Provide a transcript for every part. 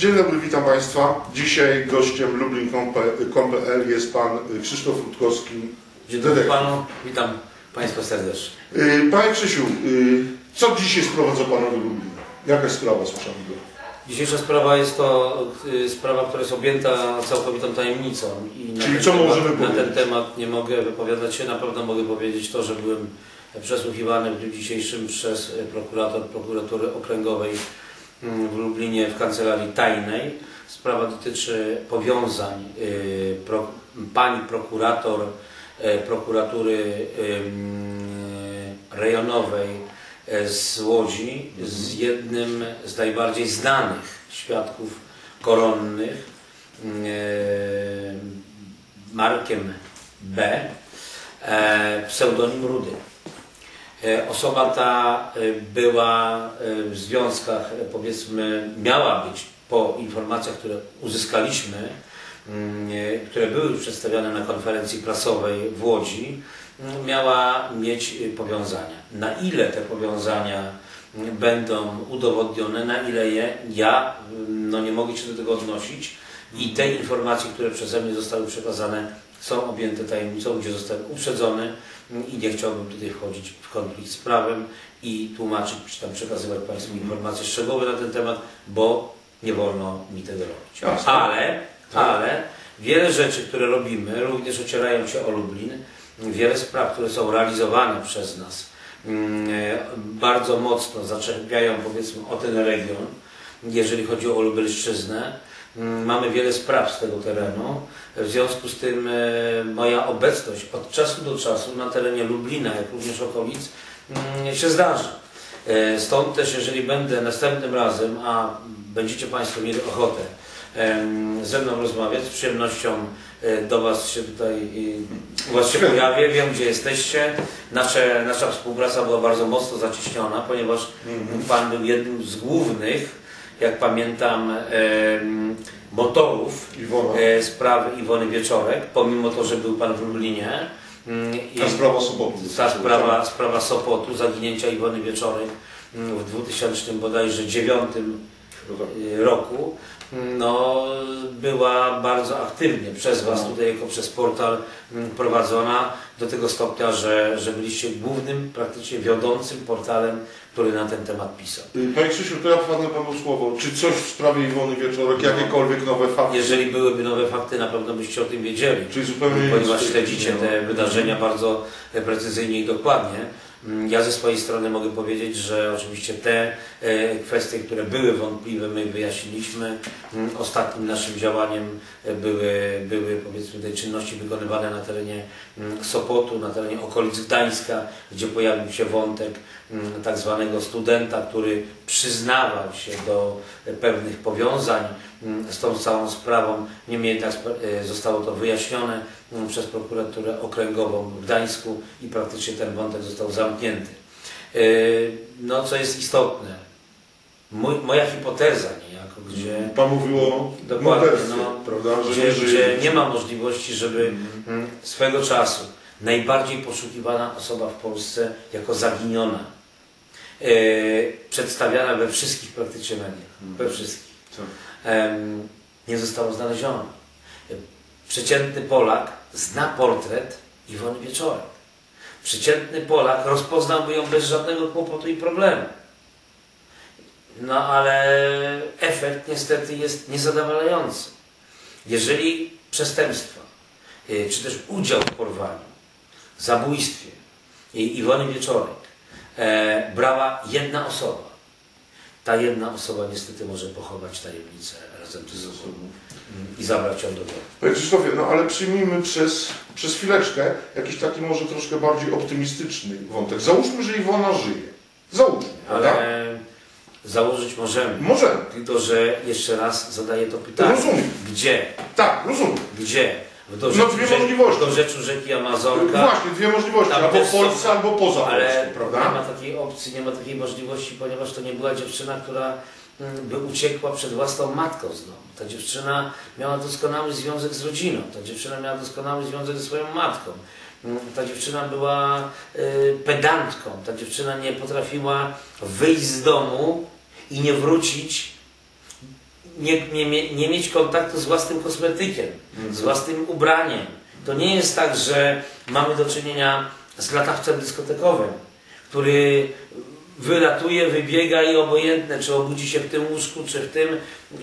Dzień dobry, witam Państwa. Dzisiaj gościem lublin.pl jest Pan Krzysztof Rutkowski. Dzień dobry. Panu, witam Państwa serdecznie. Y, Panie Krzysiu, y, co dzisiaj sprowadza Pana do Lublina? Jaka jest sprawa, słyszałem go? Dzisiejsza sprawa jest to y, sprawa, która jest objęta całkowitą tajemnicą. I Czyli co temat, możemy Na ten powiedzieć? temat nie mogę wypowiadać się, na pewno mogę powiedzieć to, że byłem przesłuchiwany w dniu dzisiejszym przez prokurator prokuratury okręgowej w Lublinie w kancelarii tajnej. Sprawa dotyczy powiązań y, pro, pani prokurator y, prokuratury rejonowej e, z Łodzi z jednym z najbardziej znanych świadków koronnych, Markiem B, e, pseudonim Rudy. E, Osoba ta e, była e, w związkach, powiedzmy, miała być po informacjach, które uzyskaliśmy, mm, które były przedstawiane na konferencji prasowej w Łodzi, mm, miała mieć powiązania. Na ile te powiązania mm, będą udowodnione, na ile je ja no, nie mogę się do tego odnosić i te informacje, które przeze mnie zostały przekazane, są objęte tajemnicą, gdzie zostałem uprzedzony mm, i nie chciałbym tutaj wchodzić w konflikt z prawem i tłumaczyć, czy tam przekazywać Państwu informacje szczegółowe na ten temat, bo nie wolno mi tego robić. Ale, ale wiele rzeczy, które robimy, również ocierają się o Lublin, wiele spraw, które są realizowane przez nas, mm, e, bardzo mocno zaczepiają powiedzmy o ten region, jeżeli chodzi o Lubelszczyznę. Mm, Mamy wiele spraw z tego terenu. W związku z tym e, moja obecność od czasu do czasu na terenie Lublina, jak również okolic, mm, się zdarza. E, Stąd też, jeżeli będę następnym razem, a będziecie Państwo mieli ochotę ze mną rozmawiać, z przyjemnością e, do Was się tutaj u Was się pojawię, wiem gdzie jesteście. Nasze, nasza współpraca była bardzo mocno zacieśniona, ponieważ Pan był jednym z głównych, jak pamiętam, motorów Iwona. e, sprawy Iwony Wieczorek, pomimo to, że był Pan w Lublinie. Mm, Ta sprawa Sopotu. ta sprawa, sprawa Sopotu, zaginięcia Iwony Wieczorek mm, w 2000 bodajże 9 No tak. roku, no, była bardzo aktywnie przez Was No. tutaj jako przez portal mm, prowadzona do tego stopnia, że, że byliście głównym, praktycznie wiodącym portalem, który na ten temat pisał. Y, Panie Krzysiu, to ja wpadnę Panu słowo. Czy coś w sprawie Iwony Wieczorek, jakiekolwiek nowe fakty? Jeżeli byłyby nowe fakty, na pewno byście o tym wiedzieli. Czyli zupełnie ponieważ śledzicie te no. wydarzenia bardzo precyzyjnie i dokładnie. Mm, Ja ze swojej strony mogę powiedzieć, że oczywiście te e, kwestie, które były wątpliwe, my wyjaśniliśmy. Mm, Ostatnim naszym działaniem e, były, były powiedzmy te czynności wykonywane na terenie mm, Sopotu, na terenie okolic Gdańska, gdzie pojawił się wątek tak zwanego studenta, który przyznawał się do e, pewnych powiązań z tą całą sprawą. Niemniej jednak zostało to wyjaśnione przez prokuraturę okręgową w Gdańsku i praktycznie ten wątek został zamknięty. E, No, co jest istotne, mój, moja hipoteza niejako, gdzie Pan mówił o no, prawda? Że gdzie, nie gdzie nie ma możliwości, żeby mm, swego czasu najbardziej poszukiwana osoba w Polsce jako zaginiona, e, przedstawiana we wszystkich praktycznie mediach, we wszystkich, Tak. em, nie została znaleziona. Przeciętny Polak zna portret Iwony Wieczorek. Przeciętny Polak rozpoznałby ją bez żadnego kłopotu i problemu. No ale efekt niestety jest niezadowalający. Jeżeli przestępstwa, y, czy też udział w porwaniu, zabójstwie Iwony Wieczorek e, brała jedna osoba, ta jedna osoba niestety może pochować tajemnicę razem ze sobą i zabrać ją do domu. Panie Krzysztofie, no ale przyjmijmy przez, przez chwileczkę jakiś taki może troszkę bardziej optymistyczny wątek. Załóżmy, że Iwona żyje. Załóżmy? Ale założyć możemy. Możemy. Tylko, że jeszcze raz zadaję to pytanie. Rozumiem. Gdzie? Tak, rozumiem. Gdzie? W No, dorzeczu, dwie możliwości. w dorzeczu rzeki Amazonka. Właśnie, dwie możliwości. Tam Albo w są- Polsce, albo poza Ale Polską, nie prawda? ma takiej opcji, nie ma takiej możliwości, ponieważ to nie była dziewczyna, która mm, by uciekła przed własną matką z domu. Ta dziewczyna miała doskonały związek z rodziną. Ta dziewczyna miała doskonały związek ze swoją matką. Mm, Ta dziewczyna była y, pedantką. Ta dziewczyna nie potrafiła wyjść z domu i nie wrócić nie, nie, nie mieć kontaktu z własnym kosmetykiem, z własnym ubraniem. To nie jest tak, że mamy do czynienia z latawcem dyskotekowym, który wylatuje, wybiega i obojętne, czy obudzi się w tym łóżku, czy w tym,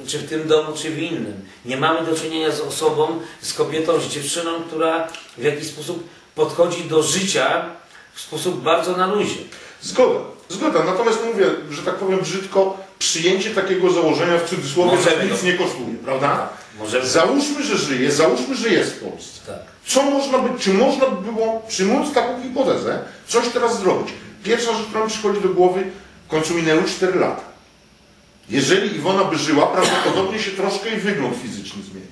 czy w tym domu, czy w innym. Nie mamy do czynienia z osobą, z kobietą, z dziewczyną, która w jakiś sposób podchodzi do życia w sposób bardzo na luzie. Zgoda, zgoda. Natomiast mówię, że tak powiem brzydko, przyjęcie takiego założenia w cudzysłowie Możemy nas nic nie kosztuje, prawda? Możemy... Załóżmy, że żyje, załóżmy, że jest w Polsce. Tak. Co można by, czy można by było, przyjmując taką hipotezę, coś teraz zrobić? Pierwsza rzecz, która mi przychodzi do głowy, w końcu minęły 4 lata. Jeżeli Iwona by żyła, prawdopodobnie się troszkę jej wygląd fizyczny zmieni.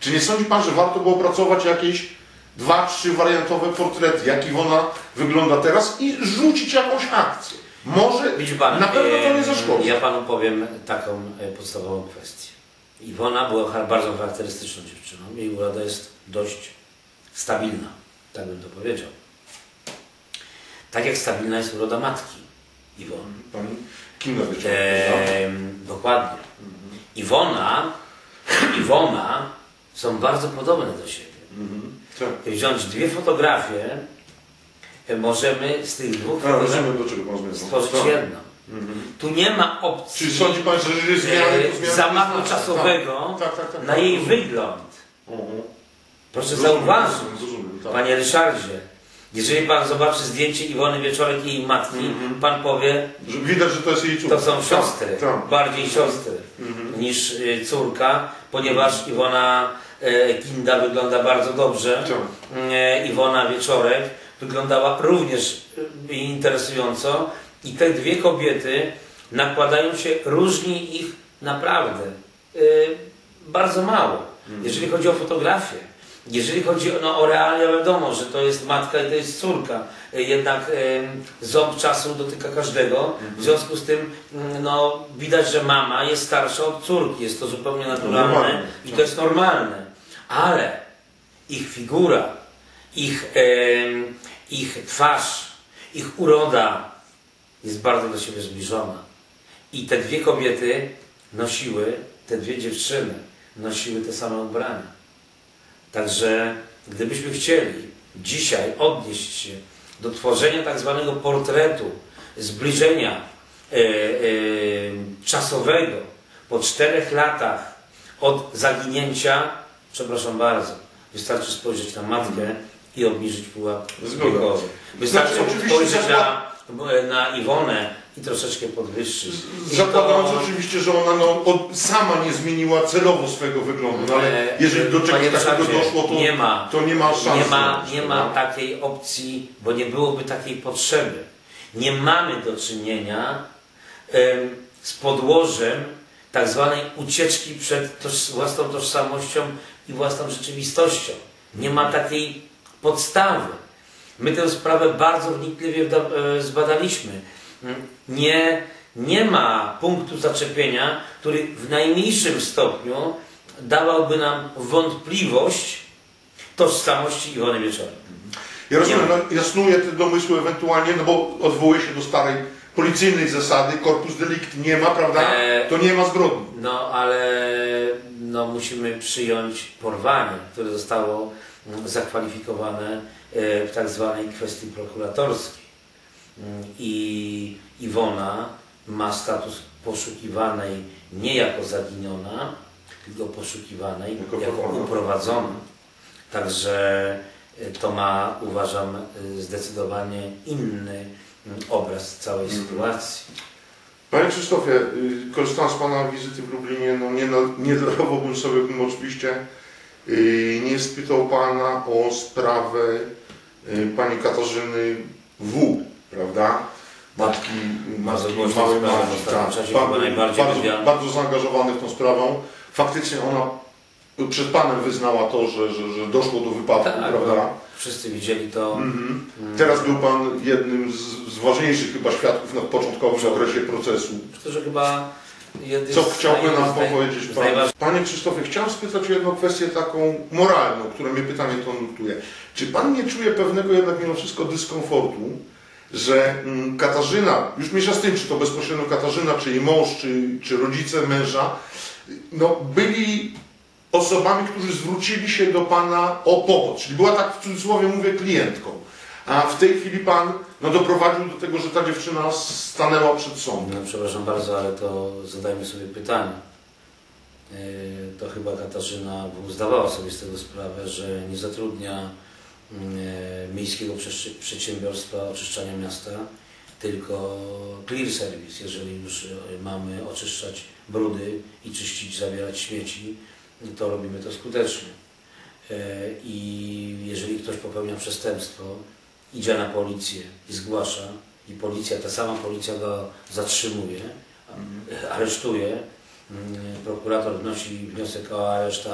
Czy nie sądzi Pan, że warto było opracować jakieś dwa, trzy wariantowe portrety, jak Iwona wygląda teraz i rzucić jakąś akcję? Może, Widzi pan, na pewno to nie zaszkodzi. Ja panu powiem taką e, podstawową kwestię. Iwona była bardzo charakterystyczną dziewczyną. Jej uroda jest dość stabilna, tak bym to powiedział. Tak jak stabilna jest uroda matki Iwony. Pani Kinga wieczorem? Em, dokładnie. Iwona, Iwona są bardzo podobne do siebie. Mhm. Tak. Wziąć dwie fotografie, e, możemy z tych dwóch A, rozumiem, do czego zmierzał. stworzyć Tak. jedną. Mhm. Tu nie ma opcji Czy sądzi Pan, że jeżeli zmiany, e, zmiany zamachu znaczne? czasowego Tak, tak, tak, na tak. jej wygląd. Mhm. Proszę Rozumiem, zauważyć, rozumiem, rozumiem, tak. panie Ryszardzie, jeżeli pan zobaczy zdjęcie Iwony Wieczorek i jej matki, Mhm. pan powie, Że Widać, że to jest jej córka. to są siostry, Tak, tak. bardziej siostry Mhm. niż y, córka, ponieważ Iwona e, Kinda wygląda bardzo dobrze. Tak. E, Iwona Wieczorek wyglądała również y, interesująco i te dwie kobiety nakładają się, różni ich naprawdę y, bardzo mało. Jeżeli chodzi o fotografię, jeżeli chodzi o, no, o realia, wiadomo, że to jest matka i to jest córka. Y, Jednak y, ząb czasu dotyka każdego. W związku z tym mm, no, widać, że mama jest starsza od córki. Jest to zupełnie naturalne Normalne, i tak. to jest normalne. Ale ich figura, ich, ich twarz, ich uroda jest bardzo do siebie zbliżona. I te dwie kobiety nosiły, te dwie dziewczyny nosiły te same ubrania. Także gdybyśmy chcieli dzisiaj odnieść się do tworzenia tak zwanego portretu, zbliżenia e, e, czasowego po czterech latach od zaginięcia, przepraszam bardzo, wystarczy spojrzeć na matkę i obniżyć pułap wiekowy. Wystarczy Znaczy, spojrzeć na, na Iwonę i troszeczkę podwyższyć. Zakładając to- oczywiście, że ona no, sama nie zmieniła celowo swojego wyglądu, no, ale E, jeżeli do czegoś takiego doszło, to nie ma, to nie ma szans. nie ma, nie ma prawda? takiej opcji, bo nie byłoby takiej potrzeby. Nie mamy do czynienia z podłożem tak zwanej ucieczki przed toż, własną tożsamością i własną rzeczywistością. Nie ma takiej podstawy. My tę sprawę bardzo wnikliwie e, zbadaliśmy. Mm, Nie, nie ma punktu zaczepienia, który w najmniejszym stopniu dawałby nam wątpliwość tożsamości Iwony Wieczorem. Ja rozumiem, no, jasnuję te domysły ewentualnie, no bo odwołuję się do starej policyjnej zasady, corpus delicti nie ma, prawda? E, To nie ma zbrodni. No ale no, musimy przyjąć porwanie, które zostało zakwalifikowane e, w tak zwanej kwestii prokuratorskiej. Mm, I Iwona ma status poszukiwanej nie jako zaginiona, tylko poszukiwanej Jako jako, uprowadzona. Także e, to ma, uważam, e, zdecydowanie inny mm, obraz całej Mhm. sytuacji. Panie Krzysztofie, y, korzystając z Pana wizyty w Lublinie, no nie, nie sobie, bym oczywiście nie spytał Pana o sprawę y, Pani Katarzyny W., prawda? Matki, matki małej ostatnim tak. bardzo, bardzo zaangażowany w tą sprawą. Faktycznie ona przed Panem wyznała to, że, że, że doszło do wypadku, Tak, prawda? Wszyscy widzieli to. Mhm. Teraz był Pan jednym z, z ważniejszych chyba świadków na początkowym okresie procesu. Myślę, że chyba Co chciałby nam powiedzieć Pan? Panie Krzysztofie, chciałem spytać o jedną kwestię taką moralną, które mnie pytanie to nurtuje. Czy Pan nie czuje pewnego jednak mimo wszystko dyskomfortu, że mm, Katarzyna, już mniejsza z tym, czy to bezpośrednio Katarzyna, czy jej mąż, czy, czy rodzice męża, no, byli osobami, którzy zwrócili się do Pana o pomoc. Czyli była tak w cudzysłowie mówię klientką. A w tej chwili Pan no, doprowadził do tego, że ta dziewczyna stanęła przed sądem. No, przepraszam bardzo, ale to zadajmy sobie pytanie. Yy, To chyba Katarzyna zdawała sobie z tego sprawę, że nie zatrudnia yy, miejskiego przesz- przedsiębiorstwa oczyszczania miasta, tylko clear service, jeżeli już yy, mamy oczyszczać brudy i czyścić, zabierać śmieci, to robimy to skutecznie. I jeżeli ktoś popełnia przestępstwo, idzie na policję i zgłasza, i policja, ta sama policja go zatrzymuje, a- aresztuje, mm, prokurator wnosi wniosek o areszt,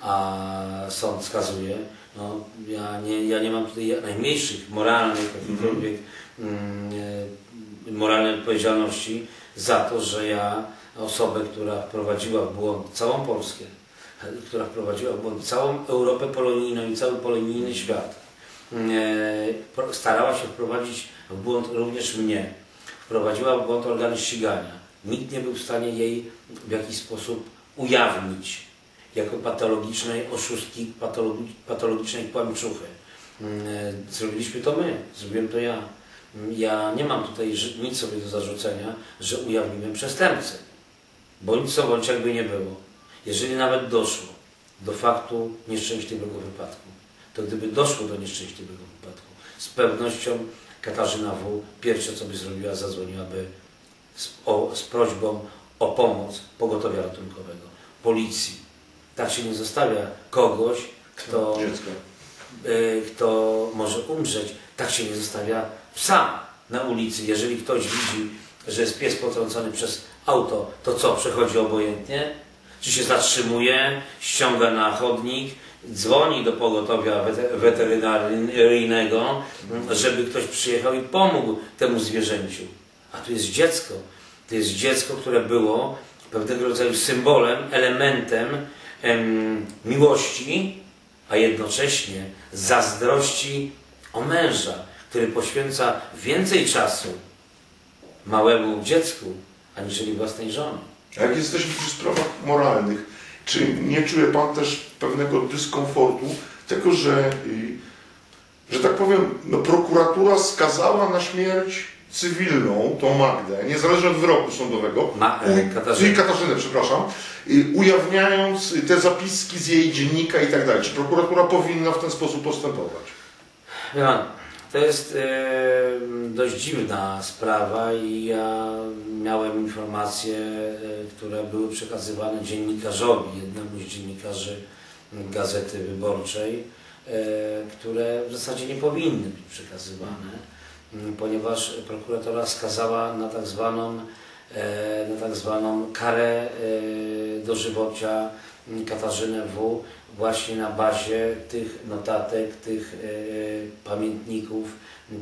a, sąd skazuje, no ja nie, ja nie mam tutaj najmniejszych moralnych, jakichkolwiek mm, moralnej odpowiedzialności za to, że ja osobę, która wprowadziła w błąd całą Polskę, która wprowadziła w błąd całą Europę polonijną i cały polonijny świat, starała się wprowadzić w błąd również mnie. Wprowadziła w błąd organy ścigania. Nikt nie był w stanie jej w jakiś sposób ujawnić jako patologicznej oszustki, patologi- patologicznej kłamczuchy. E, Zrobiliśmy to my, zrobiłem to ja. Ja nie mam tutaj nic sobie do zarzucenia, że ujawniłem przestępcę. Bądź co, bądź jakby nie było. Jeżeli nawet doszło do faktu nieszczęśliwego wypadku, to gdyby doszło do nieszczęśliwego wypadku, z pewnością Katarzyna W. pierwsze co by zrobiła, zadzwoniłaby z, o, z prośbą o pomoc pogotowia ratunkowego, policji. Tak się nie zostawia kogoś, kto, y, kto może umrzeć. Tak się nie zostawia psa na ulicy. Jeżeli ktoś widzi, że jest pies potrącony przez auto, to co, przechodzi obojętnie? Czy się zatrzymuje, ściąga na chodnik, dzwoni do pogotowia wete- weterynaryjnego, żeby ktoś przyjechał i pomógł temu zwierzęciu. A tu jest dziecko. To jest dziecko, które było pewnego rodzaju symbolem, elementem em, miłości, a jednocześnie zazdrości o męża, który poświęca więcej czasu małemu dziecku, aniżeli własnej żonie. A jak jesteśmy przy sprawach moralnych, czy nie czuje Pan też pewnego dyskomfortu tego, że, y, że tak powiem, no, prokuratura skazała na śmierć cywilną tą Magdę, niezależnie od wyroku sądowego, Ma, e, Katarzynę. czyli Katarzynę, przepraszam, ujawniając te zapiski z jej dziennika i tak dalej. Czy prokuratura powinna w ten sposób postępować? Pan, to jest e, dość dziwna sprawa i ja miałem informacje, e, które były przekazywane dziennikarzowi, jednemu z dziennikarzy Gazety Wyborczej, e, które w zasadzie nie powinny być przekazywane, ponieważ prokuratora skazała na tak zwaną, na tak zwaną karę dożywocia Katarzynę W. właśnie na bazie tych notatek, tych e, pamiętników,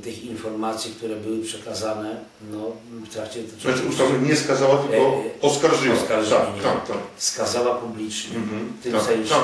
tych informacji, które były przekazane no, w trakcie Znaczy ustawy nie skazała, tylko E, e, oskarżyła. oskarżyła. Tak, tak, tak. skazała publicznie. Mhm. W tym tak, sensie, tak.